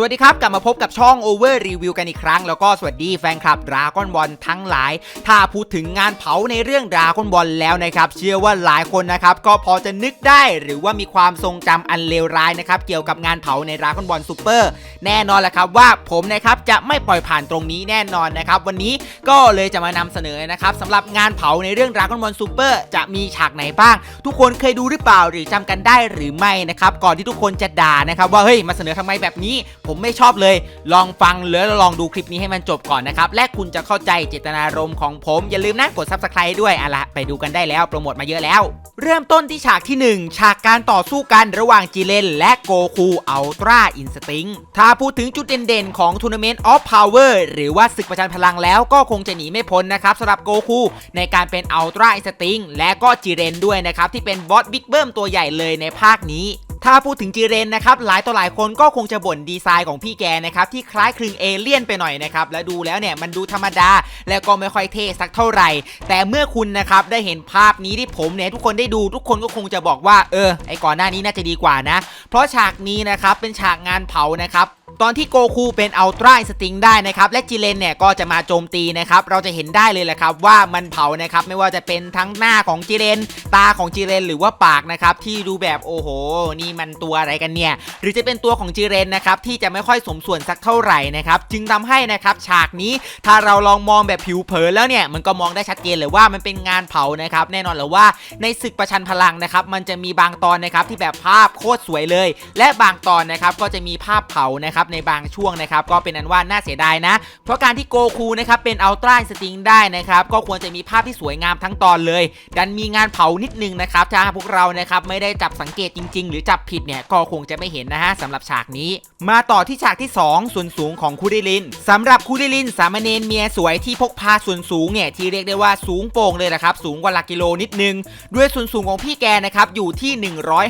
สวัสดีครับ กลับมาพบกับช่อง Over Review กันอีกครั้ง แล้วก็สวัสดีแฟนคลับดราก้อนบอลทั้งหลาย ถ้าพูดถึงงานเผาในเรื่องดราก้อนบอลแล้วนะครับ เชื่อว่าหลายคนนะครับ ก็พอจะนึกได้หรือว่ามีความทรงจำอันเลวร้ายนะครับ เกี่ยวกับงานเผาในดราก้อนบอลซูเปอร์แน่นอนแหละครับว่าผมนะครับจะไม่ปล่อยผ่านตรงนี้แน่นอนนะครับวันนี้ก็เลยจะมานำเสนอนะครับสำหรับงานเผาในเรื่องดราก้อนบอลซูเปอร์จะมีฉากไหนบ้าง ทุกคนเคยดูหรือเปล่าหรือจำกันได้หรือไม่นะครับก่อนที่ทุกคนจะด่านะครับว่าเฮ้ยมาเสนอทำไมแบบนี้ผมไม่ชอบเลย ลองฟังแล้วลองดูคลิปนี้ให้มันจบก่อนนะครับ และคุณจะเข้าใจเจตนารมณ์ของผม อย่าลืมนะกด subscribe ด้วยอะละไปดูกันได้แล้วโปรโมทมาเยอะแล้ว เริ่มต้นที่ฉากที่ 1 ฉากการต่อสู้กันระหว่างจีเลนและโกคูอัลตร้าอินสติ้งถ้าพูดถึงจุดเด่นๆของทัวร์นาเมนต์ออฟพาวเวอร์หรือว่าศึกประชันพลังแล้วก็คงจะหนีไม่พ้นนะครับสำหรับโกคูในการเป็นอัลตร้าอินสติ้งและก็จีเรนด้วยนะครับที่เป็นบอสบิ๊กเบิ้มตัวใหญ่เลยในภาคนี้ ถ้าพูดถึงจีเรนนะครับหลายต่อหลายคนก็คงจะบ่นดีไซน์ของพี่แกนะครับที่คล้ายคลึงเอเลี่ยนไปหน่อยนะครับและดูแล้วเนี่ยมันดูธรรมดา แล้วก็ไม่ค่อยเท่สักเท่าไหร่ แต่เมื่อคุณนะครับได้เห็นภาพนี้ที่ผมเนี่ยทุกคนได้ดูทุกคนก็คงจะบอกว่าเออไอก่อนหน้านี้น่าจะดีกว่านะ เพราะฉากนี้นะครับเป็นฉากงานเผานะครับ ตอนที่โกคูเป็นอัลตร้าสติงได้นะครับและจิเลนเนี่ยก็จะมาโจมตีนะครับเราจะเห็นได้เลยแหละครับว่ามันเผานะครับไม่ว่าจะเป็นทั้งหน้าของจิเลน ตาของจิเลนหรือว่าปากนะครับที่ดูแบบโอ้โห นี่มันตัวอะไรกันเนี่ยหรือจะเป็นตัวของจิเรนนะครับที่จะไม่ค่อยสมส่วนสักเท่าไหร่นะครับจึงทำให้นะครับฉากนี้ถ้าเราลองมองแบบผิวเผินแล้วเนี่ยมันก็มองได้ชัดเจนเลยว่ามันเป็นงานเผานะครับแน่นอนเลยว่าในศึกประชันพลังนะครับมันจะมีบางตอนนะครับที่แบบภาพโคตรสวยเลย และบางตอนนะครับก็จะมีภาพเผานะครับในบางช่วงนะครับก็เป็นอันว่าน่าเสียดายนะ เพราะการที่โกคูนะครับเป็นอัลตร้าสติงได้นะครับก็ควรจะมีภาพที่สวยงามทั้งตอนเลย ดันมีงานเผานิดนึงนะครับถ้าพวกเรานะครับไม่ได้จับสังเกตจริง ๆ หรือจับผิดเนี่ยก็คงจะไม่เห็นนะฮะสำหรับฉากนี้ มาต่อที่ฉากที่ 2 ส่วนสูงของคูดิลินสำหรับคูดิลิน สามเณรเมียสวยที่พกพาส่วนสูงเนี่ยที่เรียกได้ว่าสูงโป่งเลยนะครับสูงกว่าหลักกิโลนิดนึง ด้วยส่วนสูงของพี่แกนะครับอยู่ที่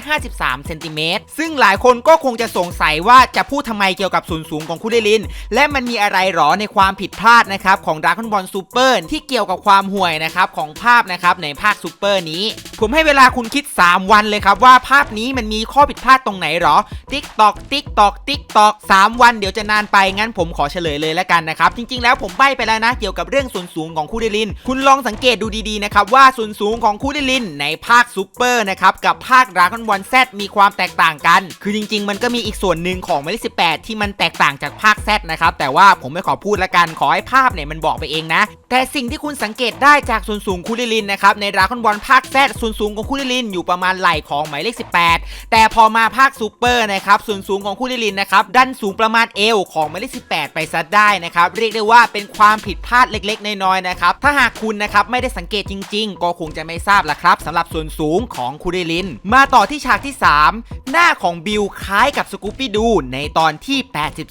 153เซนติเมตรซึ่งหลายคนก็คงจะสงสัยว่าจะพูดทำไมเกี่ยวกับส่วนสูงของคูเดลิน และมันมีอะไรหรอในความผิดพลาดนะครับของดราก้อนบอลซูเปอร์ที่เกี่ยวกับความห่วยนะครับของภาพนะครับในภาคซูเปอร์นี้ ผมให้เวลาคุณคิด 3 วันเลยครับว่าภาพนี้มันมีข้อผิดพลาดตรงไหนหรอ ติ๊กตอกติ๊กตอกติ๊กตอกสามวันเดี๋ยวจะนานไปงั้นผมขอเฉลยเลยแล้วกันนะครับจริงๆ แล้วผมใบ้ไปแล้วนะเกี่ยวกับเรื่องส่วนสูงของคูเดลิน คุณลองสังเกตดูดีๆนะครับว่าส่วนสูงของคูเดลิน ในภาคซูเปอร์นะครับกับภาคดราก้อนบอลแซมีความแตกต่างกัน คือจริง ๆ มันก็มีอีกส่วนหนึ่งของหมายเลข18ที่มันแตกต่างจากภาคแซดนะครับ แต่ว่าผมไม่ขอพูดละกัน ขอให้ภาพเนี่ยมันบอกไปเองนะ แต่สิ่งที่คุณสังเกตได้จากส่วนสูงคูเดลินนะครับ ในดราก้อนบอลภาคแซดส่วนสูงของคูเดลินอยู่ประมาณไหล่ของหมายเลข 18 แต่พอมาภาคซูเปอร์นะครับส่วนสูงของคูเดลินนะครับดันสูงประมาณเอวของหมายเลข 18 ไปซะได้นะครับเรียกได้ว่าเป็นความผิดพลาดเล็ก ๆ น้อยๆนะครับถ้าหากคุณนะครับไม่ได้สังเกตจริง ๆ ก็คงจะไม่ทราบละครับสำหรับส่วนสูงของคูเดลิน มาต่อที่ฉากที่ 3 หน้าของบิลคล้ายกับสกูปปี้ดูในตอนที่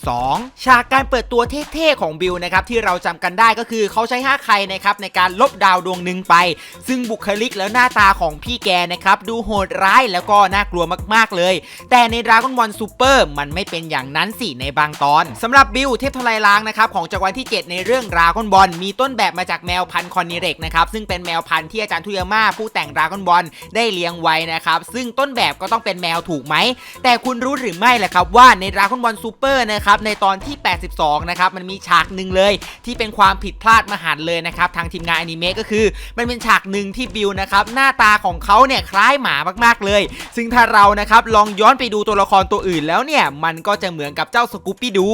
82 ฉากการเปิดตัวเท่ๆของบิลนะครับที่เราจำกันได้ก็คือเขาใช้ห้าใครนะครับในการลบดาวดวงหนึ่งไป ซึ่งบุคลิกแล้วหน้าตาของพี่แกนะครับดูโหดร้ายแล้วก็น่ากลัวมากๆเลย แต่ในดราก้อนบอลซูเปอร์มันไม่เป็นอย่างนั้นสิในบางตอนสำหรับบิลเทพทลายล้างนะครับของจักรวาลที่ 7 ในเรื่องดราก้อนบอลมีต้นแบบมาจากแมวพันธุ์คอนนิเรกนะครับซึ่งเป็นแมวพันธุ์ที่อาจารย์ทุยาม่าผู้แต่งดราก้อนบอลได้เลี้ยงไว้นะครับซึ่งต้นแบบก็ต้องเป็นแมวถูกไหมแต่คุณรู้หรือไม่แหละครับว่าในดราก้อนบอลซูเปอร์นะครับในตอนที่ 82 นะครับมันมีฉากหนึ่งเลย ที่เป็นความผิดพลาดมหันเลยนะครับทางทีมงานอนิเมะก็คือ มันเป็นฉากหนึ่งที่บิลนะครับหน้าตาของเขาเนี่ยคล้ายหมามากๆเลย ซึ่งถ้าเรานะครับลองย้อนไปดูตัวละครตัวอื่นแล้วเนี่ยมันก็จะเหมือนกับเจ้าสกูปปี้ดู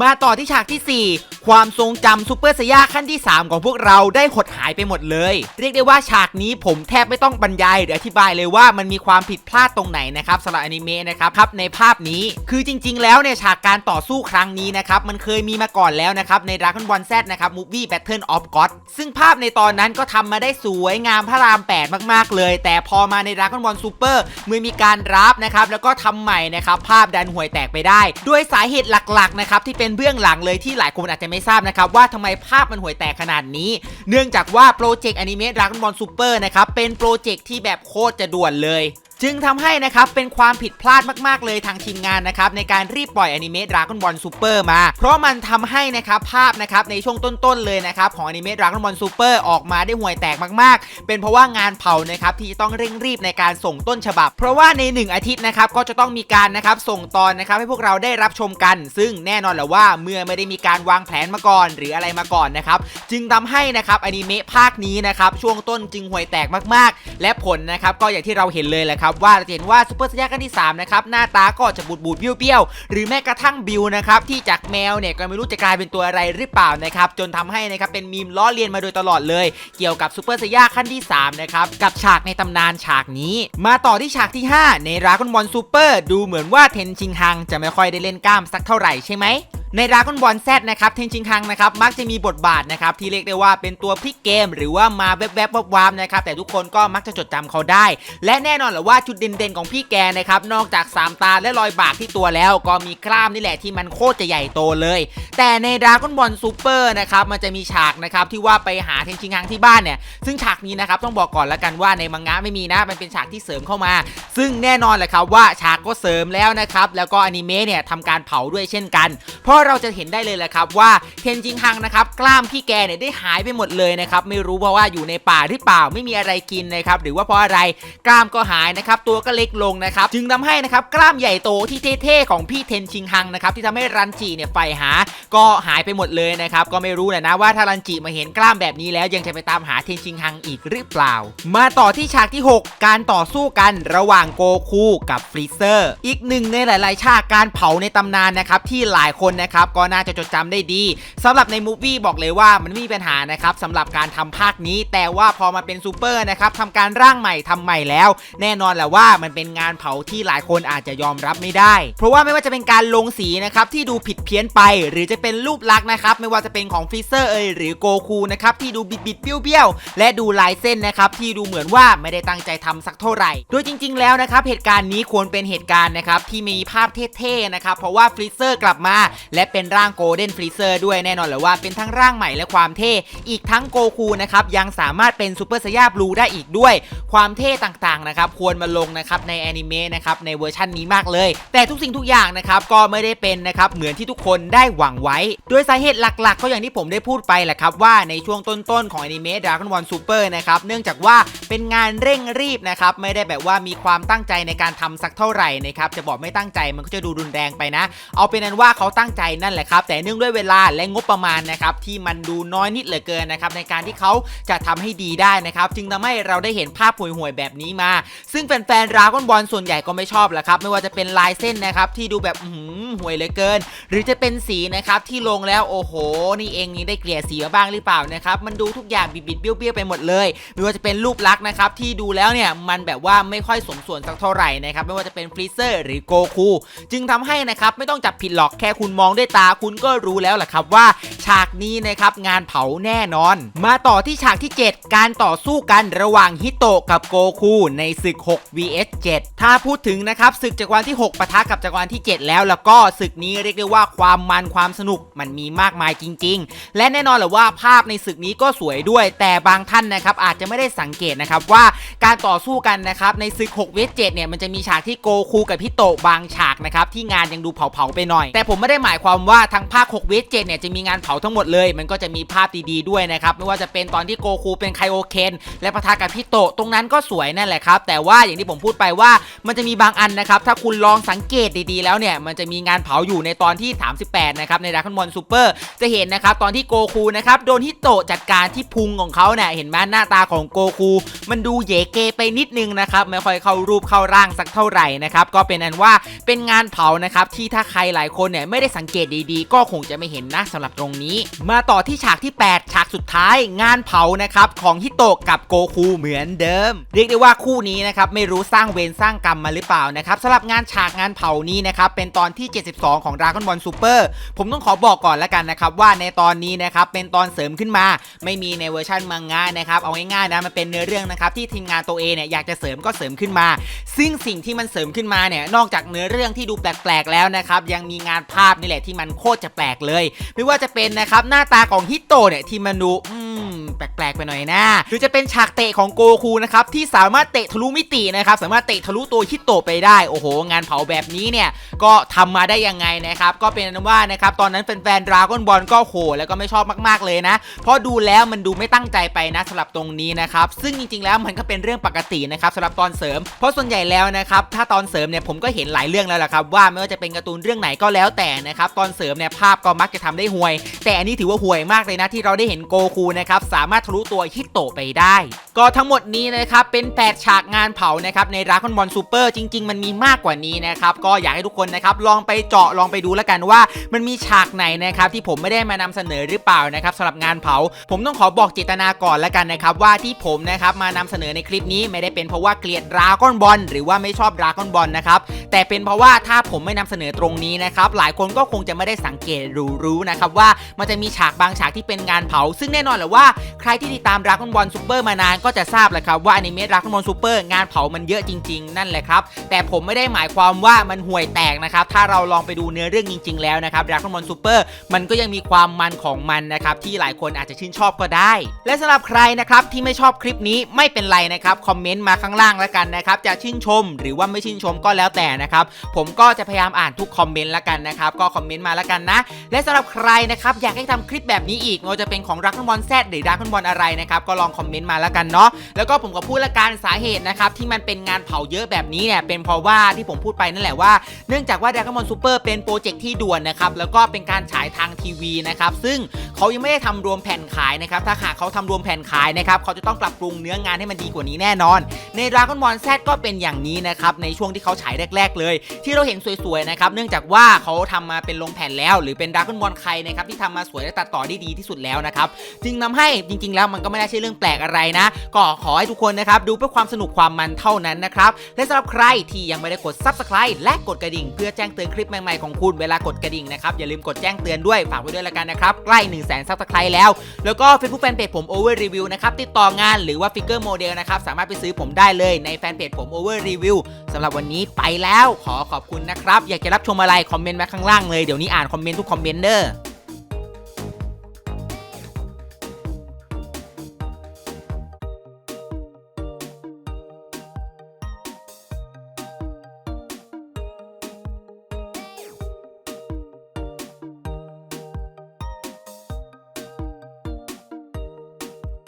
มาต่อที่ฉากที่ 4 ความทรงจำซูเปอร์สยาขั้นที่ 3 ของพวกเราได้หดหายไปหมดเลย เรียกได้ว่าฉากนี้ผมแทบไม่ต้องบรรยายหรืออธิบายเลยว่ามันมีความผิดพลาดตรงไหนนะครับสำหรับอนิเมะนะครับครับในภาพนี้คือจริง ๆ แล้วเนี่ยฉากการต่อสู้ครั้งนี้นะครับมันเคยมีมาก่อนแล้วนะครับใน Dragon Ball Z นะครับ Movie Battle of God ซึ่งภาพในตอนนั้นก็ทำมาได้สวยงามพระราม 8 มาก ๆ เลย แต่พอมาใน Dragon Ball Super เมื่อมีการรับนะครับแล้วก็ทำใหม่นะครับภาพดันห่วยแตกไปได้ด้วยสาเหตุหลักๆนะครับที่เป็นเบื้องหลังเลยที่หลายคนอาจจะไม่ทราบนะครับว่าทำไมภาพมันห่วยแตกขนาดนี้ เนื่องจากว่าโปรเจกต์อนิเมะ Dragon Ball Super นะครับเป็นโปรเจกต์ที่แบบโคตรจะด่วนเลย จึงทำให้นะครับเป็นความผิดพลาดมากๆเลยทางทีมงานนะครับในการรีบปล่อยอนิเมะดราก้อนบอลซูเปอร์มา เพราะมันทำให้นะครับภาพนะครับในช่วงต้นๆเลยนะครับของอนิเมะดราก้อนบอลซูเปอร์ออกมาได้ห่วยแตกมากๆ เป็นเพราะว่างานเผานะครับที่ต้องเร่งรีบในการส่งต้นฉบับ เพราะว่าใน 1 อาทิตย์นะครับก็จะต้องมีการนะครับส่งตอนนะครับให้พวกเราได้รับชมกัน ซึ่งแน่นอนแหละว่าเมื่อไม่ได้มีการวางแผนมาก่อน หรืออะไรมาก่อนนะครับจึงทำให้นะครับอนิเมะภาคนี้นะครับช่วงต้นจึงห่วยแตกมากๆ และผลนะครับก็อย่างที่เราเห็นเลยแหละครับว่าจะเห็นว่าซูเปอร์สยากันที่3นะครับหน้าตาก็จะบูดบูดเบี้ยวๆหรือแม้กระทั่งบิวนะครับที่จากแมวเนี่ยก็ไม่รู้จะกลายเป็นตัวอะไรหรือเปล่านะครับจนทำให้นะครับเป็นมีมล้อเลียนมาโดยตลอดเลย เกี่ยวกับซูเปอร์สยาขั้นที่3นะครับกับฉากในตำนานฉากนี้ มาต่อที่ฉากที่ 5 ในรากอนบอลซูเปอร์ดูเหมือนว่าเทนชิงฮังจะไม่ค่อยได้เล่นกล้ามสักเท่าไหร่ใช่ไหม ในดราก้อนบอลแซดนะครับเทนชิงคังนะครับมักจะมีบทบาทนะครับที่เรียกได้ว่าเป็นตัวพลิกเกม หรือว่ามาแวบๆวับๆนะครับแต่ทุกคนก็มักจะจดจำเขาได้ และแน่นอนแหละว่าจุดเด่นๆของพี่แกนะครับนอกจาก 3 ตาและรอยบากที่ตัวแล้วก็มีกล้ามนี่แหละที่มันโคตรจะใหญ่โตเลย แต่ในดราก้อนบอลซูเปอร์นะครับมันจะมีฉากนะครับที่ว่าไปหาเทนชิงคังที่บ้านเนี่ยซึ่งฉากนี้นะครับต้องบอกก่อนละกันว่าในมังงะไม่มีนะมันเป็นฉากที่เสริมเข้ามา ซึ่งแน่นอนแหละครับว่าฉากก็เสริมแล้วนะครับแล้วก็อนิเมะเนี่ยทำการเผาด้วยเช่นกันเพราะเราจะเห็นได้เลยแหละครับว่าเทนจิงฮังนะครับกล้ามพี่แกเนี่ยได้หายไปหมดเลยนะครับไม่รู้เพราะว่าอยู่ในป่าหรือเปล่าไม่มีอะไรกินนะครับหรือว่าเพราะอะไรกล้ามก็หายนะครับตัวก็เล็กลงนะครับจึงทำให้นะครับกล้ามใหญ่โตที่เท่ๆของพี่เทนจิงฮังนะครับที่ทำให้รันจิเนี่ยใฝ่หาก็หายไปหมดเลยนะครับก็ไม่รู้แหละนะว่าถ้ารันจิมาเห็นกล้ามแบบนี้แล้วยังจะไปตามหาเทนจิงฮังอีกหรือเปล่า มาต่อที่ฉากที่ 6 การต่อสู้กันระหว่างโกคูกับฟรีเซอร์ อีกหนึ่งในหลาย ๆ ฉากการเผาในตำนานนะครับที่หลายคนนะครับก็น่าจะจดจำได้ดีสำหรับในมูฟวี่บอกเลยว่ามันไม่มีปัญหานะครับสำหรับการทำภาคนี้ แต่ว่าพอมาเป็นซูเปอร์นะครับทำการร่างใหม่ทำใหม่แล้ว แน่นอนแหละว่ามันเป็นงานเผาที่หลายคนอาจจะยอมรับไม่ได้ เพราะว่าไม่ว่าจะเป็นการลงสีนะครับที่ดูผิดเพี้ยนไป หรือจะเป็นรูปลักษณ์นะครับไม่ว่าจะเป็นของฟรีเซอร์เอยหรือโกคูนะครับที่ดูบิดบิดเบี้ยวๆและดูลายเส้นนะครับที่ดูเหมือนว่าไม่ได้ตั้งใจทำสักเท่าไหร่ โดยจริง ๆ แล้วนะครับเหตุการณ์นี้ควรเป็นเหตุการณ์นะครับที่มีภาพเท่ๆนะครับเพราะว่าฟรีเซอร์กลับมาและและเป็นร่างโกลเด้นฟรีเซอร์ด้วยแน่นอนเลยว่าเป็นทั้งร่างใหม่และความเท่ อีกทั้งโกคูนะครับยังสามารถเป็นซูเปอร์สยาบลูได้อีกด้วย ความเท่ต่างๆนะครับควรมาลงนะครับในแอนิเมะนะครับในเวอร์ชันนี้มากเลย แต่ทุกสิ่งทุกอย่างนะครับก็ไม่ได้เป็นนะครับเหมือนที่ทุกคนได้หวังไว้ โดยสาเหตุหลักๆ ก็อย่างที่ผมได้พูดไปแหละครับว่าในช่วงต้นๆของแอนิเมะดราก้อนบอลซูเปอร์นะครับเนื่องจากว่าเป็นงานเร่งรีบนะครับไม่ได้แบบว่ามีความตั้งใจในการทำสักเท่าไหร่นะครับจะบอกไม่ตั้งใจมันก็จะดูรุนแรงไปนะ เอาเป็นนั้นว่าเขาตั้งใจนั่นแหละครับแต่เนื่องด้วยเวลาและงบประมาณนะครับที่มันดูน้อยนิดเหลือเกินนะครับในการที่เขาจะทำให้ดีได้นะครับจึงทำให้เราได้เห็นภาพห่วยๆแบบนี้มา ซึ่งแฟนๆดราก้อนบอลส่วนใหญ่ก็ไม่ชอบแหละครับไม่ว่าจะเป็นลายเส้นนะครับที่ดูแบบหือห่วยเหลือเกิน หรือจะเป็นสีนะครับที่ลงแล้วโอ้โห นี่เองนี่ได้เกลี่ยสีมาบ้างหรือเปล่านะครับมันดูทุกอย่างบิดๆเบี้ยวๆไปหมดเลยไม่ว่าจะเป็นรูปลักษณ์นะครับที่ดูแล้วเนี่ยมันแบบว่าไม่ค่อยสมส่วนสักเท่าไหร่นะครับไม่ว่าจะเป็นฟรีเซอร์หรือโกคูจึงทำให้นะครับไม่ต้องจับผิดหรอกแค่คุณมองด้วยตาคุณก็รู้แล้วแหละครับว่า ฉากนี้นะครับงานเผาแน่นอน มาต่อที่ฉากที่ 7 การต่อสู้กันระหว่างฮิโตะกับโกคูในศึก 6 vs 7 ถ้าพูดถึงนะครับศึกจักรวาลที่ 6ปะทะกับจักรวาลที่ 7 แล้วแล้วก็ศึกนี้เรียกได้ว่าความมันความสนุกมันมีมากมายจริง ๆ และแน่นอนแหละว่าภาพในศึกนี้ก็สวยด้วย แต่บางท่านนะครับอาจจะไม่ได้สังเกตนะครับว่าการต่อสู้กันนะครับในศึก 6 vs 7เนี่ยมันจะมีฉากที่โกคูกับฮิโตะบางฉากนะครับที่งานยังดูเผาๆไปหน่อย แต่ผมไม่ได้หมายความว่าทั้งภาค6 vs 7เนี่ยจะมีงานเผาทั้งหมดเลย มันก็จะมีภาพดีๆด้วยนะครับไม่ว่าจะเป็นตอนที่โกคูเป็นไคโอเคนและปะทะกับฮิโตะตรงนั้นก็สวยนั่นแหละครับ แต่ว่าอย่างที่ผมพูดไปว่ามันจะมีบางอันนะครับถ้าคุณลองสังเกตดีๆแล้วเนี่ยมันจะมีงานเผาอยู่ในตอนที่ 38 นะครับในดราก้อนบอลซูเปอร์จะเห็นนะครับตอนที่โกคูนะครับโดนฮิโตะจัดการที่พุงของเขาเนี่ยเห็นไหมหน้าตาของโกคูมันดูเยเกไปนิดนึงนะครับไม่ค่อยเข้ารูปเข้าร่างสักเท่าไหร่นะครับก็เป็นอันว่าเป็นงานเผานะครับที่ถ้าใครหลายคนเนี่ยไม่ได้สังเกตดีๆ ก็คงจะไม่เห็นนะสำหรับตรงนี้ มาต่อที่ฉากที่ 8 ฉากสุดท้ายงานเผานะครับของฮิโตะกับโกคูเหมือนเดิม เรียกได้ว่าคู่นี้นะครับไม่รู้สร้างเวรสร้างกรรมมาหรือเปล่านะครับสำหรับงานฉากงานเผานี้นะครับเป็นตอนที่ 72 ของ Dragon Ball Super ผมต้องขอบอกก่อนแล้วกันนะครับว่าในตอนนี้นะครับเป็นตอนเสริมขึ้นมา ไม่มีในเวอร์ชันมังงะนะครับเอาง่ายๆนะมันเป็นเนื้อเรื่องนะครับที่ทีมงานตัวเองเนี่ยอยากจะเสริมก็เสริมขึ้นมา ซึ่งสิ่งที่มันเสริมขึ้นมาเนี่ยนอกจากเนื้อเรื่องที่ดูแปลกๆแล้วนะครับยังมีงานภาพนี่แหละที่มันโคตรจะแปลกเลย ไม่ว่าจะเป็นนะครับหน้าตาของฮิโตะเนี่ยที่มันดูอืมแปลกๆไปหน่อยนะหรือจะเป็นฉากเตะของโกคูนะครับที่สามารถเตะทะลุมิตินะครับสามารถเตะทะลุตัวฮิตโตะไปได้โอ้โห งานเผาแบบนี้เนี่ยก็ทำมาได้ยังไงนะครับก็เป็นนั้นว่านะครับตอนนั้นแฟนๆดราก้อนบอลก็โหแล้วก็ไม่ชอบมากๆเลยนะ เพราะดูแล้วมันดูไม่ตั้งใจไปนะสำหรับตรงนี้นะครับซึ่งจริงๆแล้วมันก็เป็นเรื่องปกตินะครับสำหรับตอนเสริม เพราะส่วนใหญ่แล้วนะครับถ้าตอนเสริมเนี่ยผมก็เห็นหลายเรื่องแล้วล่ะครับว่าไม่ว่าจะเป็นการ์ตูนเรื่องไหนก็แล้วแต่นะครับตอนเสริมเนี่ยภาพก็มักจะทำได้ห่วย แต่อันนี้ถือว่าห่วยมากเลยนะที่เราได้เห็นโกคูนะครับสามารถทะลุตัวฮิตโตไปได้ ก็ทั้งหมดนี้นะครับเป็นแปดฉากงานเผานะครับในราก้อนบอลซูเปอร์จริง ๆ มันมีมากกว่านี้นะครับก็อยากให้ทุกคนนะครับลองไปเจาะลองไปดูแล้วกันว่า มันมีฉากไหนนะครับที่ผมไม่ได้มานำเสนอหรือเปล่านะครับสำหรับงานเผา ผมต้องขอบอกเจตนาก่อนแล้วกันนะครับว่าที่ผมนะครับมานำเสนอในคลิปนี้ไม่ได้เป็นเพราะว่าเกลียดราก้อนบอลหรือว่าไม่ชอบราก้อนบอลนะครับแต่เป็นเพราะว่าถ้าผมไม่นำเสนอตรงนี้นะครับหลายคนก็คงจะไม่ได้สังเกตรู้รู้นะครับว่ามันจะมีฉากบางฉากที่เป็นงานเผา ซึ่งแน่นอนแหละว่าใครที่ติดตามราก้อนบอลซูเปอร์มานานก็จะทราบแหละครับว่าอนิเมะราก้อนบอลซูเปอร์งานเผามันเยอะจริง ๆ นั่นแหละครับ แต่ผมไม่ได้หมายความว่ามันห่วยแตกนะครับถ้าเราลองไปดูเนื้อเรื่องจริง ๆ แล้วนะครับราก้อนบอลซูเปอร์มันก็ยังมีความมันของมันนะครับที่หลายคนอาจจะชื่นชอบก็ได้ และสำหรับใครนะครับที่ไม่ชอบคลิปนี้ไม่เป็นไรนะครับคอมเมนต์มาข้างล่างแล้วกันนะครับจะชื่นชม หรือว่าไม่ชื่นชมก็แล้วแต่นะครับผมก็จะพยายามอ่านทุกคอมเมนต์แล้วกันนะครับก็คอมเมนต์มาแล้วกันนะ และสำหรับใครนะครับอยากให้ทำคลิปแบบนี้อีกไม่ว่าจะเป็นของรักบอลแซดหรือรักบอลอะไรนะครับก็ลองคอมเมนต์มาแล้วกันเนาะแล้วก็ผมก็พูดละกันสาเหตุนะครับที่มันเป็นงานเผาเยอะแบบนี้เนี่ยเป็นเพราะว่าที่ผมพูดไปนั่นแหละว่าเนื่องจากว่าดักบอลซูเปอร์เป็นโปรเจกต์ที่ด่วนนะครับแล้วก็เป็นการฉายทางทีวีนะครับซึ่งเขายังไม่ได้ทำรวมแผ่นขายนะครับถ้าหากเขาทำรวมแผ่นขายนะครับเขาจะต้องปรับปรุงเนื้องานให้มันดีกว่านี้แน่นอน ในดราก้อนบอลแซดก็เป็นอย่างนี้นะครับในช่วงที่เขาฉายแรก ๆ เลย ที่เราเห็นสวยๆนะครับเนื่องจากว่าเขาทำมาเป็นลงแผ่นแล้ว หรือเป็นดราก้อนบอลใครนะครับที่ทำมาสวยและตัดต่อได้ดีที่สุดแล้วนะครับจึงทำให้จริง ๆ แล้วมันก็ไม่ได้ใช่เรื่องแปลกอะไรนะ ก็ขอให้ทุกคนนะครับดูเพื่อความสนุกความมันเท่านั้นนะครับและสำหรับใครที่ยังไม่ได้กด subscribe และกดกระดิ่ง เพื่อแจ้งเตือนคลิปใหม่ๆของคุณเวลากดกระดิ่งนะครับอย่าลืมกดแจ้งเตือนด้วยฝากไว้ด้วยละกันนะครับใกล้1 0 0 0 0แสน subscribe แล้ว แล้วก็ Facebook Fanpage ผม Over Review นะครับติดต่องานหรือว่าฟิกเกอร์โมเดลนะครับสามารถไปซื้อผมได้เลยในแฟนเพจผม Over Review สำหรับวันนี้ไปแล้วขอขอบคุณนะครับอยากจะรับชมอะไรคอมเมนต์มาข้างล่างเลยเดี๋ยวนี้อ่านคอมเมนต์ทุกคอมเมนต์เด้อ